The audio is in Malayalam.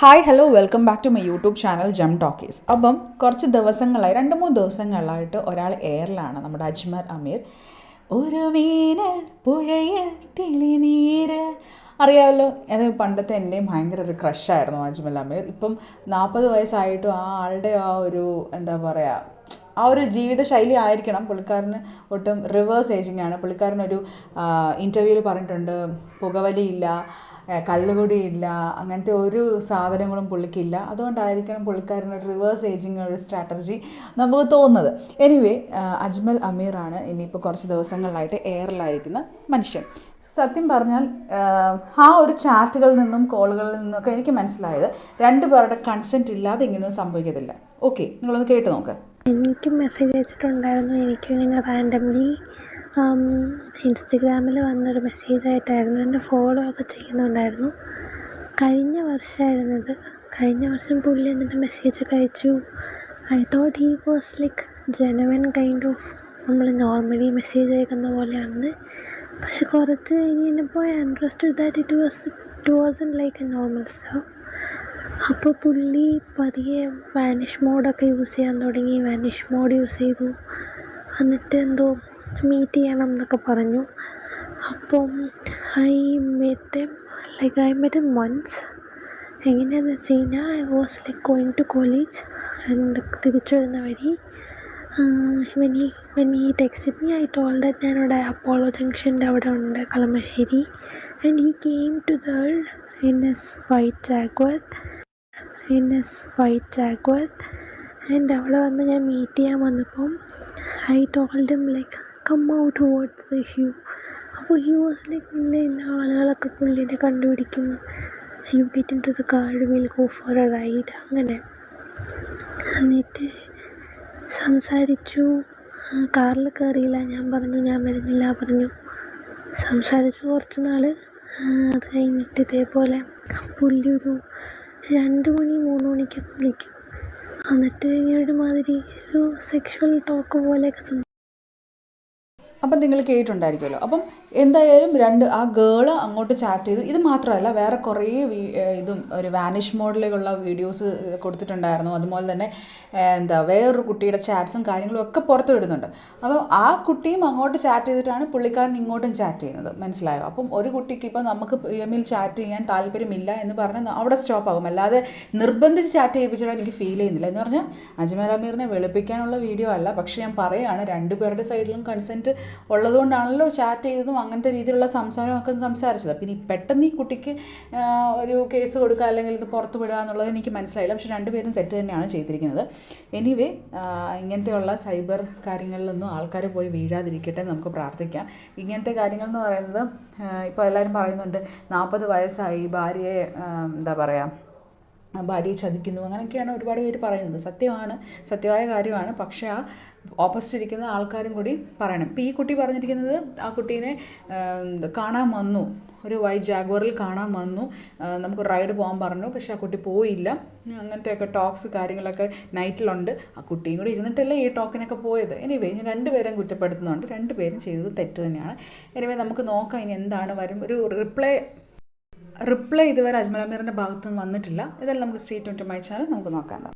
Hi hello welcome back to my YouTube channel jam talkies അപ്പം കുറച്ച് ദിവസങ്ങളായി രണ്ട് മൂന്ന് ദിവസങ്ങളായിട്ട് ഒരാൾ എയറിലാണ് നമ്മുടെ അജ്മർ അമീർ. ഒരു വേനൽ പുഴയിൽ തെളിനീര്. അറിയാമല്ലോ അത് പണ്ടത്തെ എന്റെയും ഭയങ്കര ഒരു ക്രഷായിരുന്നു അജ്മൽ അമീർ. ഇപ്പം നാൽപ്പത് വയസ്സായിട്ടും ആ ആളുടെ ആ ഒരു എന്താ പറയുക ആ ഒരു ജീവിതശൈലി ആയിരിക്കണം പുള്ളിക്കാരന് ഒട്ടും റിവേഴ്സ് ഏജിങ് ആണ്. പുള്ളിക്കാരനൊരു ഇന്റർവ്യൂവിൽ പറഞ്ഞിട്ടുണ്ട് പുകവലിയില്ല കള്ളുകുടിയില്ല അങ്ങനത്തെ ഒരു സാധനങ്ങളും പുള്ളിക്കില്ല. അതുകൊണ്ടായിരിക്കണം പുള്ളിക്കാരന് റിവേഴ്സ് ഏജിങ് ഒരു സ്ട്രാറ്റജി നമുക്ക് തോന്നുന്നത്. എനിവേ അജ്മൽ അമീറാണ് ഇനിയിപ്പോൾ കുറച്ച് ദിവസങ്ങളിലായിട്ട് എയറിലായിരിക്കുന്ന മനുഷ്യൻ. സത്യം പറഞ്ഞാൽ ആ ഒരു ചാറ്റുകളിൽ നിന്നും കോളുകളിൽ നിന്നൊക്കെ എനിക്ക് മനസ്സിലായത് രണ്ടു പേരുടെ കൺസെന്റ് ഇല്ലാതെ ഇങ്ങനെയൊന്നും സംഭവിക്കത്തില്ല. ഓക്കെ നിങ്ങളൊന്ന് കേട്ട് നോക്ക്. എനിക്ക് മെസ്സേജ് അയച്ചിട്ടുണ്ടായിരുന്നു. എനിക്ക് ഇങ്ങനെ റാൻഡംലി ഇൻസ്റ്റഗ്രാമിൽ വന്നൊരു മെസ്സേജ് ആയിട്ടായിരുന്നു. എന്നെ ഫോളോ ഒക്കെ ചെയ്യുന്നുണ്ടായിരുന്നു. കഴിഞ്ഞ വർഷമായിരുന്നു ഇത്. കഴിഞ്ഞ വർഷം പുള്ളി എന്നിട്ട് മെസ്സേജൊക്കെ അയച്ചു. I thought he was like genuine kind of നമ്മൾ നോർമലി മെസ്സേജ് അയക്കുന്ന പോലെയാണെന്ന് പക്ഷെ കുറച്ച് കഴിഞ്ഞ് കഴിഞ്ഞപ്പോൾ I understood that it was it wasn't like a normal stuff അപ്പോൾ പുള്ളി പതിയെ വാനിഷ് മോഡൊക്കെ യൂസ് ചെയ്യാൻ തുടങ്ങി. വാനിഷ് മോഡ് യൂസ് ചെയ്തു. എന്നിട്ട് എന്തോ മീറ്റ് ചെയ്യണം എന്നൊക്കെ പറഞ്ഞു. അപ്പം I met like I met once എങ്ങനെയാണെന്ന് വെച്ച് കഴിഞ്ഞാൽ I was like going to college and തിരിച്ചു വരുന്ന വഴി when he he text me I told that ഞാനിവിടെ അപ്പോളോ ജംഗ്ഷന്റെ അവിടെ ഉണ്ട് Kalamassery. And he came to there in his white Jaguar in his white Jaguar and അവിടെ വന്ന് ഞാൻ മീറ്റ് ചെയ്യാൻ വന്നപ്പം I told him like come out towards the hue അപ്പോൾ ഹ്യൂ വാസ് ലൈക്ക് ഇന്ന ഇന്ന ആളുകളൊക്കെ പുള്ളിനെ കണ്ടുപിടിക്കും. You get into the car will go for a ride അങ്ങനെ. എന്നിട്ട് സംസാരിച്ചു. കാറിൽ കയറിയില്ല. ഞാൻ പറഞ്ഞു ഞാൻ വരുന്നില്ല പറഞ്ഞു. സംസാരിച്ചു കുറച്ച് നാൾ അത് കഴിഞ്ഞിട്ട് ഇതേപോലെ പുള്ളി ഒരു രണ്ട് മണി മൂന്ന് മണിക്കൊക്കെ വിളിക്കും. എന്നിട്ട് ഇങ്ങനെ ഒരുമാതിരി ഒരു സെക്ഷൽ ടോക്ക് പോലെയൊക്കെ അപ്പം നിങ്ങൾ കേട്ടിട്ടുണ്ടായിരിക്കുമല്ലോ. അപ്പം എന്തായാലും രണ്ട് ആ ഗേൾ അങ്ങോട്ട് ചാറ്റ് ചെയ്തു. ഇത് മാത്രമല്ല വേറെ കുറേ ഇതും ഒരു വാനിഷ് മോഡലിലുള്ള വീഡിയോസ് കൊടുത്തിട്ടുണ്ടായിരുന്നു. അതുപോലെ തന്നെ എന്താ വേറൊരു കുട്ടിയുടെ ചാറ്റ്സും കാര്യങ്ങളും ഒക്കെ പുറത്തു വിടുന്നുണ്ട്. അപ്പോൾ ആ കുട്ടിയും അങ്ങോട്ട് ചാറ്റ് ചെയ്തിട്ടാണ് പുള്ളിക്കാരൻ ഇങ്ങോട്ടും ചാറ്റ് ചെയ്യുന്നത്. മനസ്സിലായോ? അപ്പം ഒരു കുട്ടിക്ക് ഇപ്പം നമുക്ക് പി എമ്മിൽ ചാറ്റ് ചെയ്യാൻ താല്പര്യമില്ല എന്ന് പറഞ്ഞാൽ അവിടെ സ്റ്റോപ്പ് ആകും. അല്ലാതെ നിർബന്ധിച്ച് ചാറ്റ് ചെയ്യിപ്പിച്ചിട്ട് എനിക്ക് ഫീൽ ചെയ്യുന്നില്ല. എന്ന് പറഞ്ഞാൽ അജ്മൽ അമീറിനെ വെളുപ്പിക്കാനുള്ള വീഡിയോ അല്ല. പക്ഷേ ഞാൻ പറയുകയാണ് രണ്ടുപേരുടെ സൈഡിലും കൺസെന്റ് ഉള്ളതുകൊണ്ടാണല്ലോ ചാറ്റ് ചെയ്തതും അങ്ങനത്തെ രീതിയിലുള്ള സംസാരമൊക്കെ സംസാരിച്ചത്. പിന്നെ പെട്ടെന്ന് ഈ കുട്ടിക്ക് ഒരു കേസ് കൊടുക്കുക അല്ലെങ്കിൽ ഇത് പുറത്ത് വിടുക എന്നുള്ളത് എനിക്ക് മനസ്സിലായില്ല. പക്ഷെ രണ്ടുപേരും തെറ്റ് തന്നെയാണ് ചെയ്തിരിക്കുന്നത്. എനിവേ ഇങ്ങനത്തെയുള്ള സൈബർ കാര്യങ്ങളിലൊന്നും ആൾക്കാർ പോയി വീഴാതിരിക്കട്ടെ നമുക്ക് പ്രാർത്ഥിക്കാം. ഇങ്ങനത്തെ കാര്യങ്ങൾ എന്ന് പറയുന്നത് ഇപ്പോൾ എല്ലാവരും പറയുന്നുണ്ട് നാൽപ്പത് വയസ്സായി ഭാര്യയെ എന്താ പറയുക ഭാര്യയെ ചതിക്കുന്നു. അങ്ങനെയൊക്കെയാണ് ഒരുപാട് പേര് പറയുന്നത്. സത്യമാണ് സത്യമായ കാര്യമാണ്. പക്ഷേ ആ ഓപ്പോസിറ്റ് ഇരിക്കുന്ന ആൾക്കാരും കൂടി പറയണം. ഇപ്പോൾ ഈ കുട്ടി പറഞ്ഞിരിക്കുന്നത് ആ കുട്ടീനെ കാണാൻ വന്നു. ഒരു വൈറ്റ് ജാഗ്വറിൽ കാണാൻ വന്നു. നമുക്ക് റൈഡ് പോകാൻ പറഞ്ഞു. പക്ഷേ ആ കുട്ടി പോയില്ല. അങ്ങനത്തെയൊക്കെ ടോക്സ് കാര്യങ്ങളൊക്കെ നൈറ്റിലുണ്ട് ആ കുട്ടിയും കൂടി ഇരുന്നിട്ടല്ലേ ഈ ടോക്കിനൊക്കെ പോയത്. എനിവേ ഞാൻ രണ്ടുപേരും കുറ്റപ്പെടുത്തുന്നുണ്ട്. രണ്ടുപേരും ചെയ്തത് തെറ്റ് തന്നെയാണ്. എനിവേ നമുക്ക് നോക്കാം ഇനി എന്താണ് വരും. ഒരു റിപ്ലൈ റിപ്ലൈ ഇതുവരെ അജ്മൽ അമീറിന്റെ ഭാഗത്തുനിന്ന് വന്നിട്ടില്ല. ഇതെല്ലാം നമുക്ക് സ്റ്റേറ്റ് ട്വന്റി മൈ ചാനൽ. നമുക്ക് നോക്കാം